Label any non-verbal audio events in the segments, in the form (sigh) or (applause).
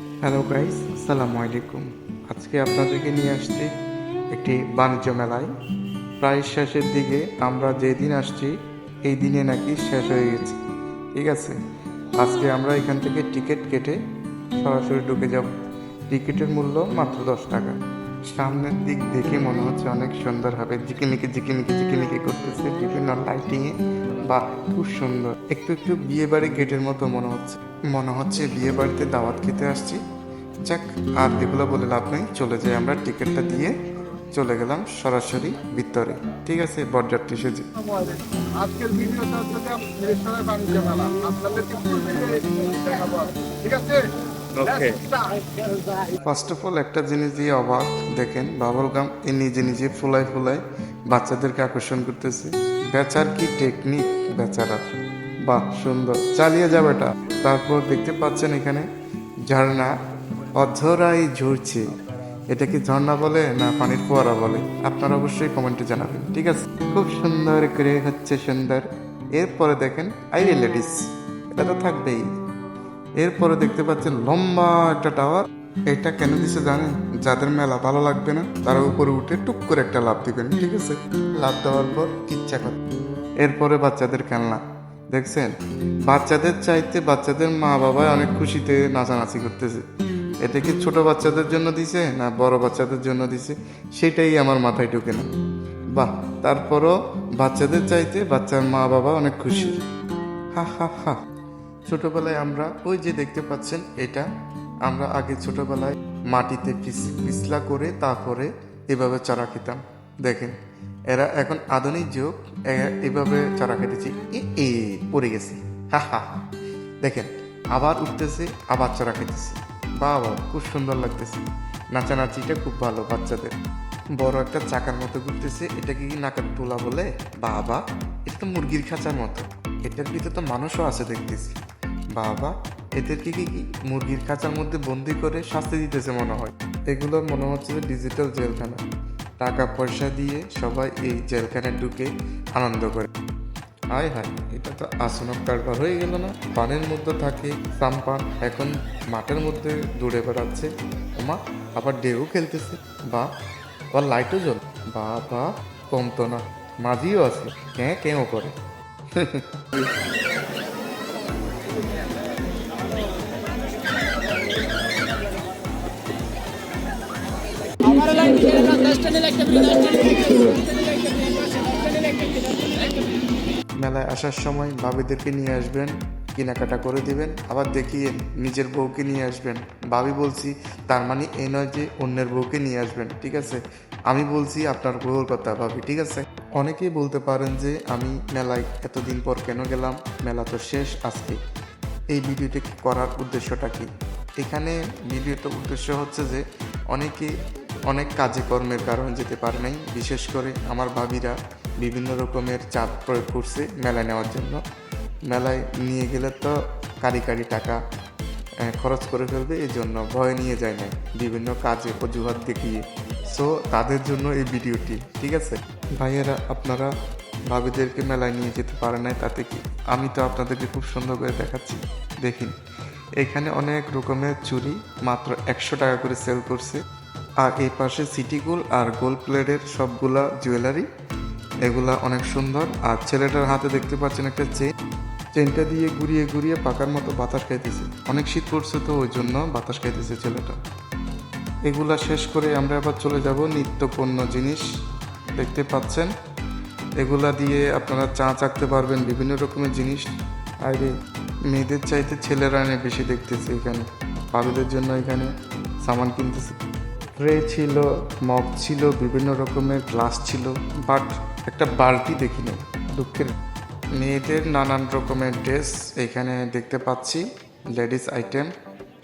Hello guys আসসালামু আলাইকুম আজকে আপনাদেরকে নিয়ে আসছি একটি বাণিজ্য মেলায়। প্রায় শেষের দিকে আমরা যেদিন আসছি, এই দিনে নাকি শেষ হয়ে গেছে। ঠিক আছে? আজকে আমরা এখান থেকে টিকিট কেটে সরাসরি ঢুকে যাব। টিকিটের মূল্য মাত্র দশ টাকা। সামনের দিক দেখে মনে হচ্ছে অনেক সুন্দর হবে। জিকিমিকি জিকিমিকি জিকিমিকি করতেছে বিভিন্ন লাইটিংয়ে বা খুব সুন্দর। একটু একটু বিয়ে বাড়ি গেটের মতো মনে হচ্ছে। মনে হচ্ছে বিয়ে বাড়িতে দাওয়াত খেতে আসছি। যাক, আর এগুলো বলে লাভ নেই। চলে যাই আমরা টিকিটটা দিয়ে। চলে গেলাম সরাসরি ভিতরে। ঠিক আছে, বরযাত্রী সেজে। আজকের ভিডিওটা হচ্ছে দেখাবো ঠিক আছে? Start. ফার্স্ট অফ অল একটা জিনিস দিয়ে অবাক। দেখেন বাবল গাম এ নিজে নিজে ফুলাই ফুলাই বাচ্চাদেরকে আকর্ষণ করতেছে। বেচার কি টেকনিক বেচারার বাহ, সুন্দর। চালিয়ে যাবে এটা। তারপর দেখতে পাচ্ছেন এখানে ঝর্ণা অধরাই ঝরছে। এটা কি ঝর্ণা বলে না পানির ফোয়ারা বলে? আপনারা অবশ্যই কমেন্টে জানাবেন। ঠিক আছে? খুব সুন্দর করে হচ্ছে, সুন্দর। এরপরে দেখেন আইরে লেডিস এটা তো থাকবেই। এরপরে দেখতে পাচ্ছেন লম্বা একটা টাওয়ার। এটা কেন দিছে জানেন? যাদের মেলা ভালো লাগবে না, তারা উপরে উঠে টুক করে একটা লাভ দিবেন, ঠিক আছে? লাভ দেওয়ার পর ইচ্ছা করে। এরপরে বাচ্চাদের খেলনা। দেখছেন? বাচ্চাদের চাইতে বাচ্চাদের মা বাবা অনেক খুশিতে নাচানাচি করতেছে। এটা কি ছোট বাচ্চাদের জন্য দিছে, না বড় বাচ্চাদের জন্য দিছে? সেটাই আমার মাথায় ঢুকে না। বাহ, তারপরও বাচ্চাদের চাইতে বাচ্চার মা বাবা অনেক খুশি। হা হা হা। ছোটবেলায় আমরা, ওই যে দেখতে পাচ্ছেন এটা, আমরা আগে ছোটবেলায় মাটিতে পিছলা করে তারপরে এভাবে চারা খেতাম। দেখেন, এরা এখন আধুনিক যুগ এভাবে চারা খেতেছি এ পড়ে গেছি। হা হা হা। দেখেন, আবার উঠতেছে, আবার চারা খেতেছি। বাবা, খুব সুন্দর লাগতেছে। নাচানাচিটা খুব ভালো বাচ্চাদের। বড় একটা চাকার মতো ঘুরতেছে এটা কি নাকার তোলা বলে? বাবা, এটা তো মুরগির খাঁচার মতো। এটার ভিতরে তো মানুষও আছে দেখতেছি। বাবা এদেরকে কি কি মুরগির খাঁচার মধ্যে বন্দি করে শাস্তি দিতেছে মনে হয়? এগুলোর মনে হচ্ছে যে ডিজিটাল জেলখানা। টাকা পয়সা দিয়ে সবাই এই জেলখানায় ঢুকে আনন্দ করে। হায় হায়, এটা তো আসনক কারবার হয়ে গেল না? পানের মধ্যে থাকে সাম্পান এখন মাঠের মধ্যে দৌড়ে বেড়াচ্ছে। ওমা, আবার ডেউ খেলতেছে। বা, আবার লাইটও জ্বল। বা বা কমতো না, মাঝিও আছে। হ্যাঁ কেউ করে। (laughs) মেলায় আসার সময় ভাবিদেরকে নিয়ে আসবেন, কেনাকাটা করে দিবেন, আবার দেখিয়ে নিজের বউকে নিয়ে আসবেন। ভাবি বলছি, তার মানে এই নয় যে অন্যের বউকে নিয়ে আসবেন, ঠিক আছে? আমি বলছি আপনার বউর কথা, ভাবি, ঠিক আছে? অনেকেই বলতে পারেন যে আমি মেলায় এতদিন পর কেন গেলাম, মেলা তো শেষ আজকে। এই ভিডিওটি করার উদ্দেশ্যটা কি? এখানে ভিডিওটার উদ্দেশ্য হচ্ছে যে অনেকে অনেক কাজে কর্মের কারণে যেতে পারে নাই। বিশেষ করে আমার ভাবিরা বিভিন্ন রকমের চাপ প্রয়োগ করছে মেলায় নেওয়ার জন্য। মেলায় নিয়ে গেলে তো কারি কারি টাকা খরচ করে ফেলবে এই জন্য ভয় নিয়ে যায় না বিভিন্ন কাজে অজুহাত দেখিয়ে। সো তাদের জন্য এই ভিডিওটি, ঠিক আছে? ভাইয়েরা, আপনারা ভাবিদেরকে মেলায় নিয়ে যেতে পারে নাই, তাতে কি? আমি তো আপনাদেরকে খুব সুন্দর করে দেখাচ্ছি। দেখিন, এখানে অনেক রকমের চুরি মাত্র একশো টাকা করে সেল করছে। আর এই পাশে সিটি গোল আর গোল্ড প্লেটের সবগুলা জুয়েলারি এগুলা অনেক সুন্দর। আর ছেলেটার হাতে দেখতে পাচ্ছেন একটা চেন চেনটা দিয়ে ঘুরিয়ে ঘুরিয়ে পাকার মতো বাতাস খাইতেছে। অনেক শীত পড়ছে তো, ওই জন্য বাতাস খাইতেছে ছেলেটা। এগুলা শেষ করে আমরা আবার চলে যাব নিত্যপণ্য জিনিস। দেখতে পাচ্ছেন? এগুলা দিয়ে আপনারা চা চাকতে পারবেন, বিভিন্ন রকমের জিনিস। আরে, মেয়েদের চাইতে ছেলেরা বেশি দেখতেছে এখানে। ভাবিদের জন্য এখানে সামান কিনতেছে। ট্রে ছিল, মগ ছিল, বিভিন্ন রকমের গ্লাস ছিল বাট একটা বালতি দেখিনি। দুঃখের। মেয়েদের নানান রকমের ড্রেস এখানে দেখতে পাচ্ছি লেডিস আইটেম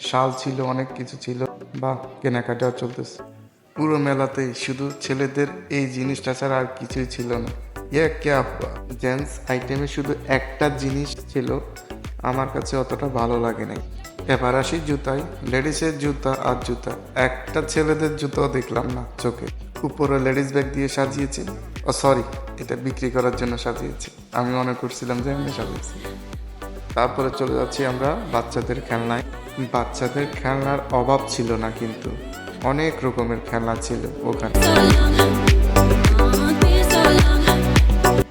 শাল ছিল, অনেক কিছু ছিল। বা কেনাকাটাও চলতেছে। পুরো মেলাতেই শুধু ছেলেদের এই জিনিসটা ছাড়া আর কিছুই ছিল না। ইয়ে ক্যা জেন্টস আইটেমে শুধু একটা জিনিস ছিল আমার কাছে অতটা ভালো লাগে নাই। এবার আসি জুতায়। লেডিসের জুতা আর জুতা। একটা ছেলেদের জুতাও দেখলাম না চোখে। উপরে লেডিস ব্যাগ দিয়ে সাজিয়েছে। ও, সরি, এটা বিক্রি করার জন্য সাজিয়েছে। আমি মনে করছিলাম যে আমি সাজিয়েছি। তারপরে চলে যাচ্ছি আমরা বাচ্চাদের খেলনায়। বাচ্চাদের খেলনার অভাব ছিল না কিন্তু। অনেক রকমের খেলনা ছিল ওখানে।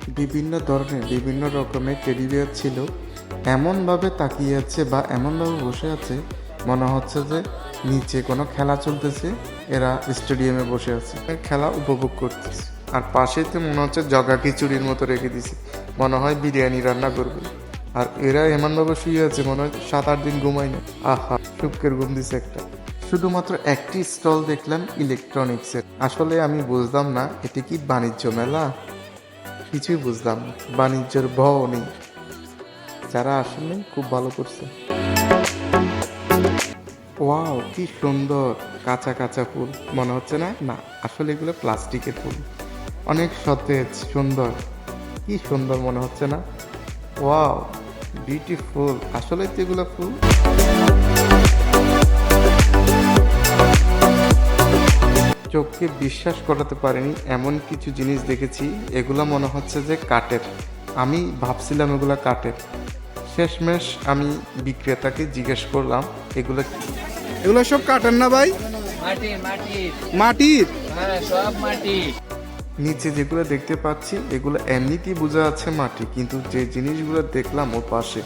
বিভিন্ন ধরনের বিভিন্ন রকমের টেডি বিয়ার ছিল। এমনভাবে তাকিয়ে আছে বা এমনভাবে বসে আছে, মনে হচ্ছে যে নিচে কোনো খেলা চলতেছে, এরা স্টেডিয়ামে বসে আছে। খেলা উপভোগ করতেছে। আর পাশেই তো মনে হচ্ছে জগা খিচুড়ির মতো রেখে দিছে। মনে হয় বিরিয়ানি রান্না করবে। আর এরা এমনভাবে শুয়ে আছে, মনে হয় সাত আট দিন ঘুমাই না আহা সুপকের ঘুম দিছে একটা। শুধুমাত্র একটি স্টল দেখলাম ইলেকট্রনিক্সের আসলে আমি বুঝলাম না, এটি কি বাণিজ্য মেলা? কিছুই বুঝলাম বাণিজ্যের ভও নেই। যারা আসলে খুব ভালো করছে। ওয়াও, কি সুন্দর। কাঁচা কাঁচা ফুল। মনে হচ্ছে না? না, আসলে এগুলো প্লাস্টিকের ফুল। অনেক সতেজ, সুন্দর। কি সুন্দর মনে হচ্ছে না? Wow, beautiful. আসলে তো এগুলো ফুল। চোখকে বিশ্বাস করাতে পারিনি, এমন কিছু জিনিস দেখেছি, এগুলো মনে হচ্ছে যে কাঠের। আমি ভাবছিলাম এগুলো কাঠের। শেষমেশ আমি বিক্রেতাকে জিজ্ঞেস করলাম এগুলো এগুলো সব কাটেন না ভাই? মাটির? হ্যাঁ মাটি। নিচে যেগুলো দেখতে পাচ্ছি এগুলো এমনিতেই বোঝা যাচ্ছে মাটি কিন্তু যে জিনিসগুলো দেখলাম ও পাশে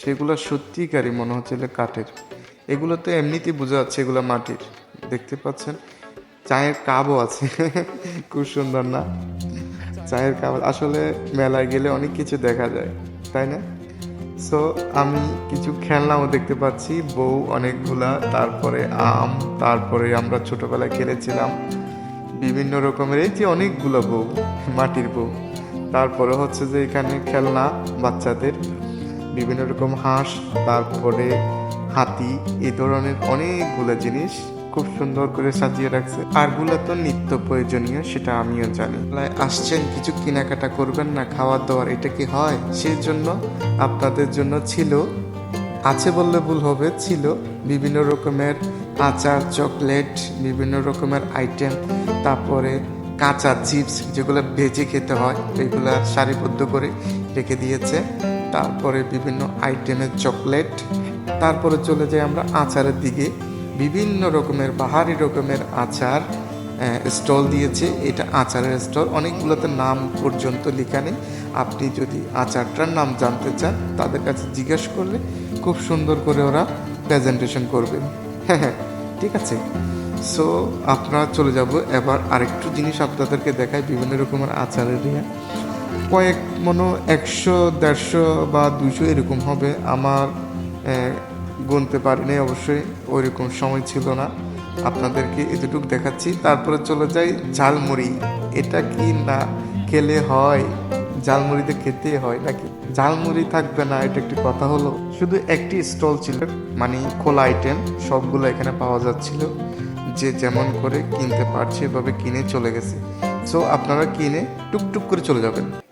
সেগুলো সত্যিকারই মনে হচ্ছে যে কাঠের। এগুলো তো এমনিতেই বোঝা যাচ্ছে এগুলো মাটির। দেখতে পাচ্ছেন? চায়ের কাপও আছে। (laughs) খুব সুন্দর না? চায়ের কাপ আসলে মেলায় গেলে অনেক কিছু দেখা যায় তাই না? সো আমি কিছু খেলনাও দেখতে পাচ্ছি, বউ অনেকগুলা, তারপরে আম, তারপরে আমরা ছোটবেলায় খেলেছিলাম বিভিন্ন রকমের, এই যে অনেকগুলো বউ, মাটির বউ। তারপরে হচ্ছে যে এখানে খেলনা বাচ্চাদের, বিভিন্ন রকম হাঁস, তারপরে হাতি এই ধরনের অনেকগুলো জিনিস খুব সুন্দর করে সাজিয়ে রাখছে। আরগুলো তো নিত্য প্রয়োজনীয়, সেটা আমিও জানি। আসছেন, কিছু কেনাকাটা করবেন না খাওয়ার দাওয়ার এটা কি হয়? সেই জন্য আপনাদের জন্য ছিল, আছে বললে ভুল হবে, ছিল বিভিন্ন রকমের আচার, চকলেট, বিভিন্ন রকমের আইটেম, তারপরে কাঁচা চিপস, যেগুলো ভেজে খেতে হয়, এগুলা সারিবদ্ধ করে রেখে দিয়েছে। তারপরে বিভিন্ন আইটেমের চকলেট। তারপরে চলে যাই আমরা আচারের দিকে। বিভিন্ন রকমের, বাহারি রকমের আচার স্টল দিয়েছে। এটা আচারের স্টল। অনেকগুলোতে নাম পর্যন্ত লেখা নেই। আপনি যদি আচারটার নাম জানতে চান, তাদের কাছে জিজ্ঞেস করলে খুব সুন্দর করে ওরা প্রেজেন্টেশন করবে। হ্যাঁ হ্যাঁ ঠিক আছে। সো আপনারা চলে যাব। এবার আরেকটু জিনিস আপনাদেরকে দেখায় বিভিন্ন রকমের আচারের ইয়ে কয়েক মনে একশো, দেড়শো বা দুশো এরকম হবে। আমার গুনতে পারিনি, অবশ্যই ওইরকম সময় ছিল না। আপনাদেরকে এতটুকু দেখাচ্ছি। তারপরে চলে যাই ঝালমুড়ি। এটা কি না? খেলে হয়। ঝালমুড়িতে খেতে হয় নাকি? ঝালমুড়ি থাকবে না, এটা একটি কথা হলো। শুধু একটি স্টল ছিল মানে খোলা আইটেম সবগুলো এখানে পাওয়া যাচ্ছিল। যে যেমন করে কিনতে পারছে, এভাবে কিনে চলে গেছে। সো আপনারা কিনে টুকটুক করে চলে যাবেন।